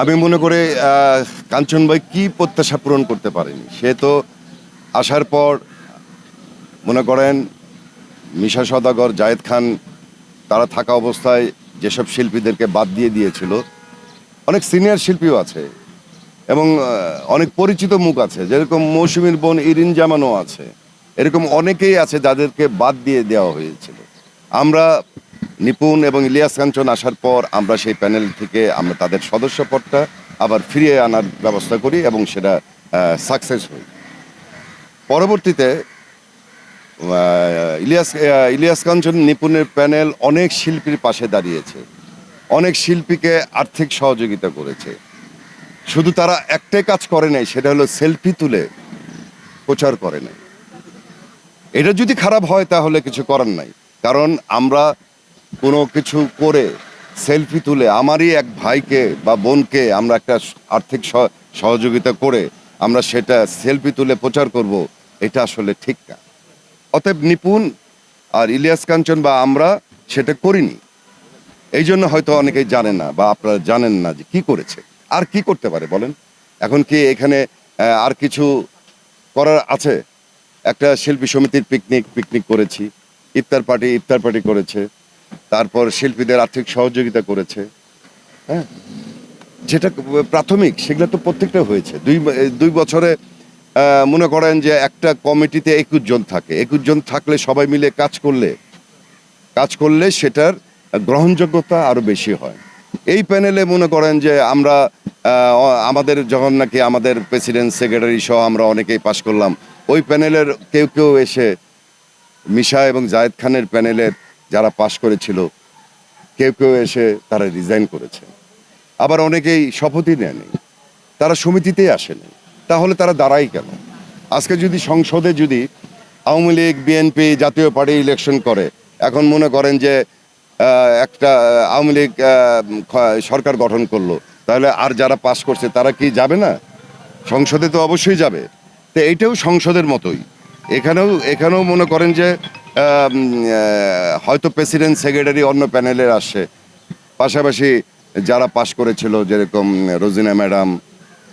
আমি মনে করে কাঞ্চন ভাই কি প্রত্যাশা পূরণ করতে পারেনি? সে তো আসার পর মনে করেন, মিশা সদাগর, জায়েদ খান, তারা থাকা অবস্থায় যেসব শিল্পীদেরকে বাদ দিয়ে দিয়েছিল, অনেক সিনিয়র শিল্পীও আছে এবং অনেক পরিচিত মুখ আছে। যেরকম মৌসুমীর বোন ইরিন জামানও আছে। এরকম অনেকেই আছে যাদেরকে বাদ দিয়ে দেওয়া হয়েছিল। আমরা নিপুণ এবং ইলিয়াস কাঞ্চন আসার পর আমরা সেই প্যানেল থেকে আমরা তাদের সদস্যপদটা আবার ফিরিয়ে আনার ব্যবস্থা করি এবং সেটা সাকসেস হই। পরবর্তীতে ইলিয়াস ইলিয়াস কাঞ্চন নিপুণের প্যানেল অনেক শিল্পীর পাশে দাঁড়িয়েছে। অনেক শিল্পীকে আর্থিক সহযোগিতা করেছে। শুধু তারা একটাই কাজ করে নাই, সেটা হলো সেলফি তুলে প্রচার করে নাই। এটা যদি খারাপ হয় তাহলে কিছু করার নাই। কারণ আমরা কোনো কিছু করে সেলফি তুলে আমারই এক ভাইকে বা বোনকে আমরা একটা আর্থিক সহ- সহযোগিতা করে আমরা সেটা সেলফি তুলে প্রচার করব, এটা আসলে ঠিক না। অতএব নিপুণ আর ইলিয়াস কাঞ্চন বা আমরা সেটা করিনি। এই জন্য হয়তো অনেকেই জানে না বা আপনারা জানেন না যে কি করেছে, আর কি করতে পারে বলেন? এখন কি এখানে আর কিছু করার আছে? একটা শিল্পী সমিতির পিকনিক পিকনিক করেছি, ইফতার পার্টি ইফতার পার্টি করেছে। তারপর শিল্পীদের আর্থিক সহযোগিতা করেছে হ্যাঁ? যেটা প্রাথমিক, সেগুলো তো প্রত্যেকটা হয়েছে। দুই দুই বছরে মনে করেন যে একটা কমিটিতে একুশ জন থাকে। একুশ জন থাকলে সবাই মিলে কাজ করলে কাজ করলে সেটার গ্রহণযোগ্যতা আরও বেশি হয়। এই প্যানেলে মনে করেন যে আমরা আমাদের যখন নাকি আমাদের প্রেসিডেন্ট, সেক্রেটারি সহ আমরা অনেকেই পাশ করলাম, ওই প্যানেলের কেউ কেউ এসে মিশা এবং জায়েদ খানের প্যানেলের যারা পাশ করেছিল, কেউ কেউ এসে তারা রিজাইন করেছে। আবার অনেকেই শপথই নেয়নি। তারা সমিতিতেই আসেনি। তাহলে তারা দাঁড়াই কেন? আজকে যদি সংসদে যদি আওয়ামী লীগ বিএনপি জাতীয় পার্টি ইলেকশন করে, এখন মনে করেন যে একটা আওয়ামী লীগ সরকার গঠন করল, তাহলে আর যারা পাস করছে, তারা কি যাবে না? সংসদে তো অবশ্যই যাবে। তো এইটাও সংসদের মতোই। এখানেও এখানেও মনে করেন যে হয়তো প্রেসিডেন্ট, সেক্রেটারি অন্য প্যানেলের আসছে পাশাপাশি যারা পাশ করেছিল, যেরকম রোজিনা ম্যাডাম,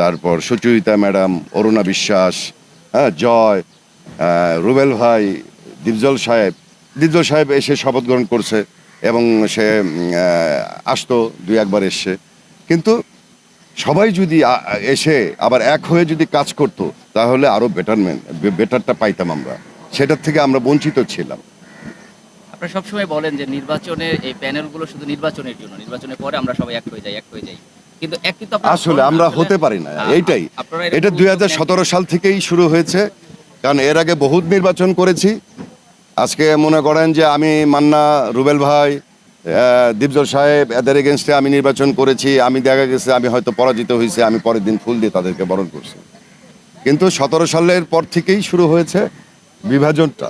তারপর সুচরিতা ম্যাডাম, অরুণা বিশ্বাস হ্যাঁ জয় রুবেল ভাই দীপজল সাহেব। দীপজল সাহেব এসে শপথ গ্রহণ করছে এবং সে আসতো, দুই একবার এসছে কিন্তু সবাই যদি এসে আবার এক হয়ে যদি কাজ করতো, তাহলে আরও বেটারমেন্ট বেটারটা পাইতাম আমরা। সেটার থেকে আমরা বঞ্চিত ছিলাম। আপনারা সবসময় বলেন যে নির্বাচনের এই প্যানেলগুলো শুধু নির্বাচনের জন্য নির্বাচনের পরে আমরা সবাই এক হয়ে যাই এক হয়ে যাই। কিন্তু এক কিন্তু আপনারা আসলে আমরা হতে পারি না এইটাই। এটা দুই সাল থেকেই শুরু হয়েছে কারণ এর আগে বহুত নির্বাচন করেছি। আজকে মনে করেন যে আমি মান্না রুবেল ভাই দীপজল সাহেব এদের এগেনস্টে আমি নির্বাচন করেছি আমি দেখা গেছে আমি হয়তো পরাজিত হয়েছে আমি পরের দিন ফুল দিয়ে তাদেরকে বরণ করছি। কিন্তু সতেরো সালের পর থেকেই শুরু হয়েছে বিভাজনটা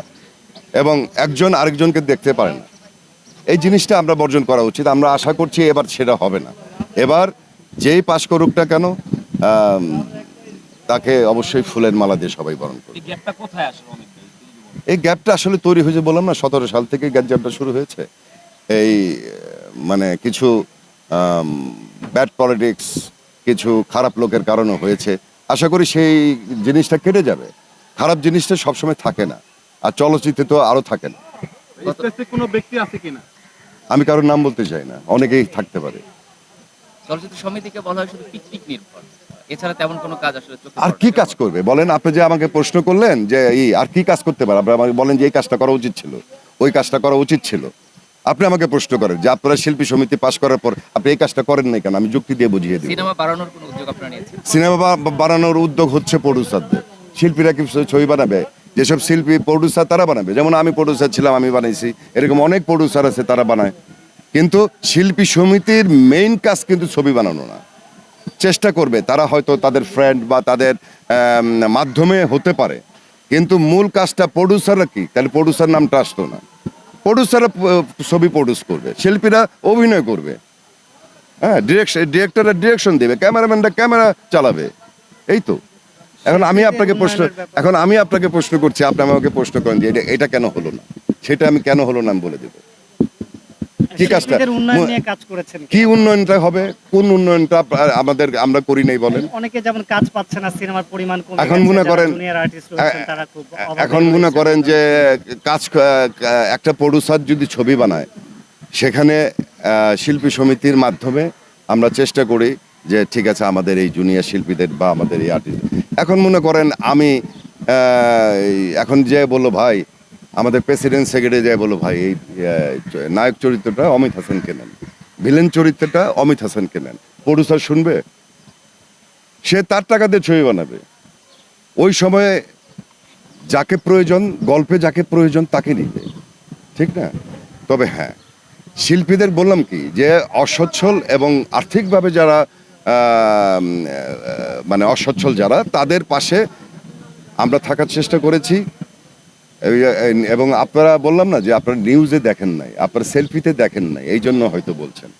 এবং একজন আরেকজনকে দেখতে পারে না। এই জিনিসটা আমরা বর্জন করা উচিত। আমরা আশা করছি এবার সেটা হবে না। এবার যেই পাশ করুকটা কেন তাকে অবশ্যই ফুলের মালা দিয়ে সবাই বরণ করবে। এই গ্যাপটা কোথায় আসলে এই গ্যাপটা আসলে তৈরি হয়েছে বললাম না সতেরো সাল থেকে গ্যাপ গ্যাপটা শুরু হয়েছে। এই মানে কিছু ব্যাড পলিটিক্স কিছু খারাপ লোকের কারণে হয়েছে। আশা করি সেই জিনিসটা কেটে যাবে। খারাপ জিনিসটা সবসময় থাকে না। আর চলচ্চিত্রে তো আরও থাকে না। কোনো ব্যক্তি আছে কিনা আমি কারোর নাম বলতে চাই না। অনেকেই থাকতে পারে। চলচ্চিত্র সমিতিকে বলা হয় শুধু পিকনিক নির্ভর। এছাড়া তেমন কোনো কাজ আসলে আর কি কাজ করবে? বলেন আপনি যে আমাকে প্রশ্ন করলেন যে এই আর কি কাজ করতে পারে? আপনি আমাকে বলেন যে এই কাজটা করা উচিত ছিল। ওই কাজটা করা উচিত ছিল। আপনি আমাকে প্রশ্ন করেন যে আপনারা শিল্পী সমিতি পাশ করার পর আপনি এই কাজটা করেন নাই কেন? আমি যুক্তি দিয়ে বুঝিয়ে দিই। সিনেমা বাড়ানোর কোনো উদ্যোগ আপনারা নিয়েছেন? সিনেমা বা- বানানোর উদ্যোগ হচ্ছে প্রডিউসারদের। শিল্পীরা কি ছবি বানাবে। যেসব শিল্পী প্রডিউসার তারা বানাবে। যেমন আমি প্রডিউসার ছিলাম, আমি বানাইছি। এরকম অনেক প্রডিউসার আছে তারা বানায়। কিন্তু শিল্পী সমিতির মেইন কাজ কিন্তু ছবি বানানো না। চেষ্টা করবে। তারা হয়তো তাদের ফ্রেন্ড বা তাদের মাধ্যমে হতে পারে। কিন্তু মূল কাজটা প্রডিউসাররা কি? তাহলে প্রডিউসার নামটা আসতো না। প্রডিউসাররা ছবি প্রডিউস করবে। শিল্পীরা অভিনয় করবে। হ্যাঁ ডিরেকশন ডিরেক্টররা ডিরেকশন দেবে। ক্যামেরাম্যানরা ক্যামেরা চালাবে। এই তো। এখন আমি আপনাকে প্রশ্ন এখন আমি আপনাকে প্রশ্ন করছি আপনি আমাকে প্রশ্ন করেন যে এটা এটা কেন হলো না? সেটা আমি কেন হলো না আমি বলে দেবো। কি কাজটা? উন্নয়ন নিয়ে কাজ করেছেন কি উন্নয়নটা হবে? কোন উন্নয়নটা আমাদের আমরা করি নাই বলেন। অনেকে যেমন কাজ পাচ্ছে না সিনেমার পরিমাণ কমে এখন মনে করেন- এখন মনে করেন যে কাজ একটা প্রডিউসার যদি ছবি বানায় সেখানে শিল্পী সমিতির মাধ্যমে আমরা চেষ্টা করি যে ঠিক আছে, আমাদের এই জুনিয়র শিল্পীদের বা আমাদের এই আর্টিস্ট এখন মনে করেন আমি এখন যে বলল ভাই, আমাদের প্রেসিডেন্ট সেক্রেটারি যে বলল ভাই, এই নায়ক চরিত্রটা অমিত হাসানকে নেন। ভিলেন চরিত্রটা অমিত হাসানকে নেন। প্রডিউসার শুনবে? সে তার টাকা দিয়ে ছবি বানাবে। ওই সময়ে যাকে প্রয়োজন, গল্পে যাকে প্রয়োজন তাকে নিবে ঠিক না? তবে হ্যাঁ শিল্পীদের বললাম কি, যে অসচ্ছল এবং আর্থিকভাবে যারা মানে অসচ্ছল যারা তাদের পাশে আমরা থাকার চেষ্টা করেছি। এবং আপনারা বললাম না যে আপনারা নিউজে দেখেন নাই আপনারা সেলফিতে দেখেন নাই এই জন্য হয়তো বলছেন।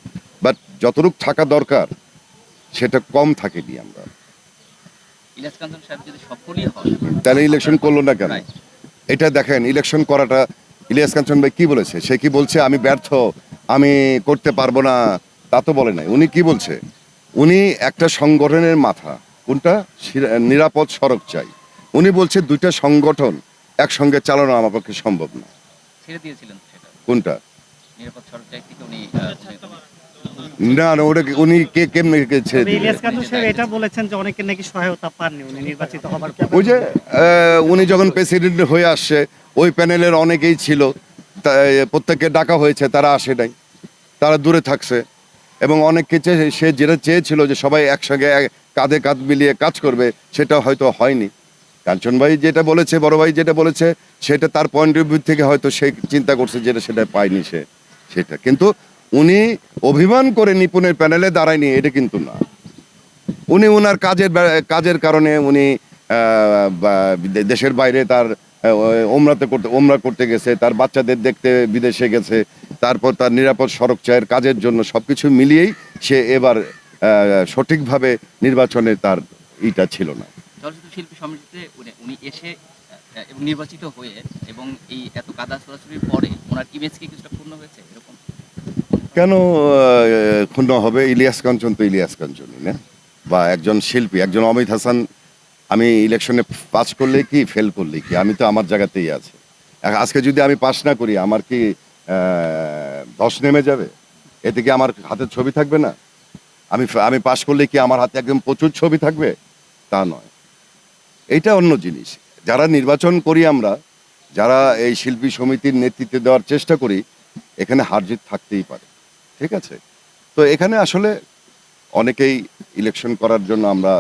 বাট যতটুক থাকা দরকার সেটা কম থাকেনি আমরা। তাহলে ইলেকশন করল না কেন? এটা দেখেন ইলেকশন করাটা ইলিয়াস কাঞ্চন ভাই কি বলেছে? সে কি বলছে আমি ব্যর্থ আমি করতে পারব না তা তো বলে নাই। উনি কি বলছে? উনি একটা সংগঠনের মাথা। কোনটা? নিরাপদ সড়ক চাই। উনি বলছে দুইটা সংগঠন একসঙ্গে চালানো আমার পক্ষে সম্ভব না। ছেড়ে দিয়েছিলেন সেটা। কোনটা? নিরাপদ সড়ক ট্যাগ থেকে উনি না না ওটা উনি কে কেমনে কে ছেড়ে এটা বলেছেন যে অনেকের নাকি সহায়তা পাননি উনি নির্বাচিত হবার পর ওই যে আহ, উনি যখন প্রেসিডেন্ট হয়ে আসছে ওই প্যানেলের অনেকেই ছিল। প্রত্যেককে ডাকা হয়েছে তারা আসে নাই। তারা দূরে থাকছে। এবং অনেককে চেয়ে সে যেটা চেয়েছিল যে সবাই একসঙ্গে এক- কাঁধে কাঁধ মিলিয়ে কাজ করবে, সেটা হয়তো হয়নি। কাঞ্চন ভাই যেটা বলেছে, বড় ভাই যেটা বলেছে, সেটা তার পয়েন্ট অফ ভিউ থেকে হয়তো সে চিন্তা করছে যেটা সেটা পায়নি সে। সেটা কিন্তু উনি অভিমান করে নিপুণের প্যানেলে দাঁড়ায়নি, এটা কিন্তু না। উনি ওনার কাজের কাজের কারণে উনি দেশের বাইরে তার ওমরাতে করতে ওমরা করতে গেছে তার বাচ্চাদের দেখতে বিদেশে গেছে তারপর তার নিরাপদ সড়ক চায়ের কাজের জন্য সবকিছু মিলিয়েই সে এবার সঠিকভাবে নির্বাচনে তার ইটা ছিল না। চলচ্চিত্র শিল্পী সমিতিতে উনি এসে এবং নির্বাচিত হয়ে এবং এই এত কাদা ছোড়াছুড়ির পরে ওনার ইমেজ কি কিছুটা পূর্ণ হয়েছে এরকম? কেন ক্ষুণ্ণ হবে? ইলিয়াস কাঞ্চন তো ইলিয়াস কাঞ্চনই না? বা একজন শিল্পী একজন অমিত হাসান আমি ইলেকশনে পাস করলে কি ফেল করলে কি? আমি তো আমার জায়গাতেই আছি। আজকে যদি আমি পাস না করি, আমার কি ধস নেমে যাবে? এতে কি আমার হাতে ছবি থাকবে না? আমি আমি পাস করলে কি আমার হাতে একদম প্রচুর ছবি থাকবে? তা নয়। এইটা অন্য জিনিস। যারা নির্বাচন করি আমরা, যারা এই শিল্পী সমিতির নেতৃত্বে দেওয়ার চেষ্টা করি, এখানে হারজিত থাকতেই পারে। ঠিক আছে? তো এখানে আসলে অনেকেই ইলেকশন করার জন্য আমরা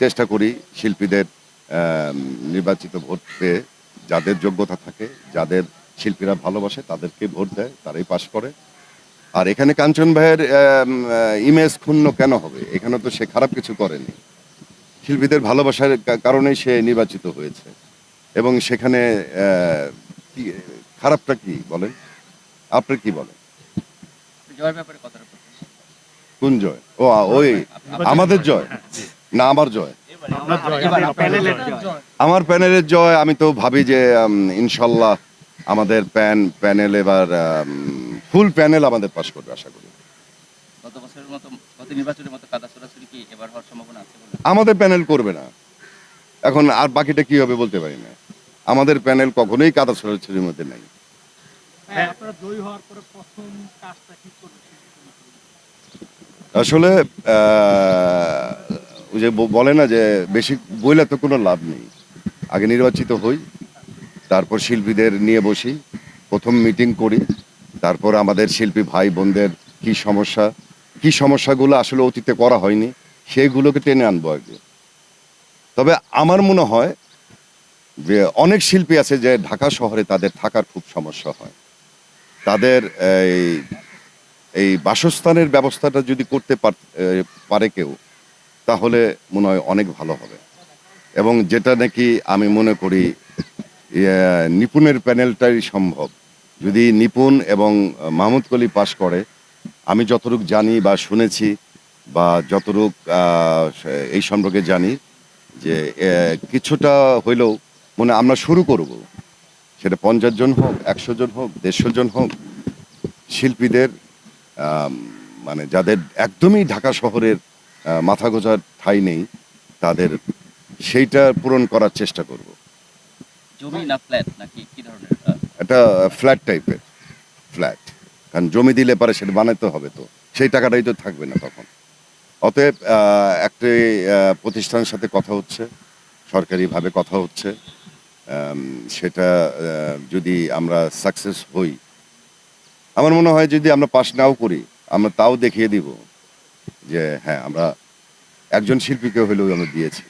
চেষ্টা করি শিল্পীদের নির্বাচিত ভোট পেয়ে যাদের যোগ্যতা থাকে যাদের শিল্পীরা ভালোবাসে তাদেরকে ভোট দেয় তারাই পাশ করে। আর এখানে কাঞ্চন ভাইয়ের ইমেজ ক্ষুণ্ণ কেন হবে? এখানে তো সে খারাপ কিছু করেনি। শিল্পীদের ভালোবাসার কারণেই সে নির্বাচিত হয়েছে। এবং সেখানে খারাপটা কি বলেন? আপনার কি বলেন? জয়ের ব্যাপারে কথাটা কোন জয়? ও ওই আমাদের জয়। না আমার জয়। জয়। আমার প্যানেলের জয় আমি তো ভাবি যে ইনশাল্লাহ আমাদের প্যান প্যানেল এবার ফুল প্যানেল আমাদের পাশ করবে আশা করি। গত বছরের মতো গত নির্বাচনের মতো কাদা ছোড়াছুড়ি কি এবার হওয়ার সম্ভাবনা আছে বলে? আমাদের প্যানেল করবে না। এখন আর বাকিটা কি হবে বলতে পারি না। আমাদের প্যানেল কখনোই কাদা ছড়াছড়ির মধ্যে নেই। হ্যাঁ, আপনারা জয়ী হওয়ার পরে প্রথম কাজটা কি করবেন আসলে যে বলে না যে বেশি বইলে তো কোনো লাভ নেই। আগে নির্বাচিত হই, তারপর শিল্পীদের নিয়ে বসি, প্রথম মিটিং করি, তারপর আমাদের শিল্পী ভাই বোনদের কি সমস্যা, কি সমস্যাগুলো আসলে অতীতে করা হয়নি, সেইগুলোকে টেনে আনব আগে। তবে আমার মনে হয় যে অনেক শিল্পী আছে যে ঢাকা শহরে তাদের থাকার খুব সমস্যা হয়। তাদের এই এই বাসস্থানের ব্যবস্থাটা যদি করতে পারে কেউ তাহলে মনে হয় অনেক ভালো হবে। এবং যেটা নাকি আমি মনে করি নিপুণের প্যানেলটাই সম্ভব। যদি নিপুণ এবং মাহমুদ কলি পাশ করে, আমি যতটুক জানি বা শুনেছি বা যতটুক এই সম্পর্কে জানি যে কিছুটা হইলেও মনে আমরা শুরু করব। সেটা পঞ্চাশ জন হোক, একশো জন হোক, দেড়শো জন হোক, শিল্পীদের মানে যাদের একদমই ঢাকা শহরের মাথা গোজার ঠাঁই নেই তাদের সেইটা পূরণ করার চেষ্টা করব। জমি না ফ্ল্যাট নাকি কি ধরনের? এটা ফ্ল্যাট টাইপের ফ্ল্যাট কারণ জমি দিলে পারে সেটা বানাতে হবে তো সেই টাকাটাই তো থাকবে না তখন। অতএব একটি প্রতিষ্ঠানের সাথে কথা হচ্ছে সরকারিভাবে কথা হচ্ছে। সেটা যদি আমরা সাকসেস হই আমার মনে হয় যদি আমরা পাস নাও করি আমরা তাও দেখিয়ে দিব। যে হ্যাঁ আমরা একজন শিল্পীকে হলেও আমরা দিয়েছি।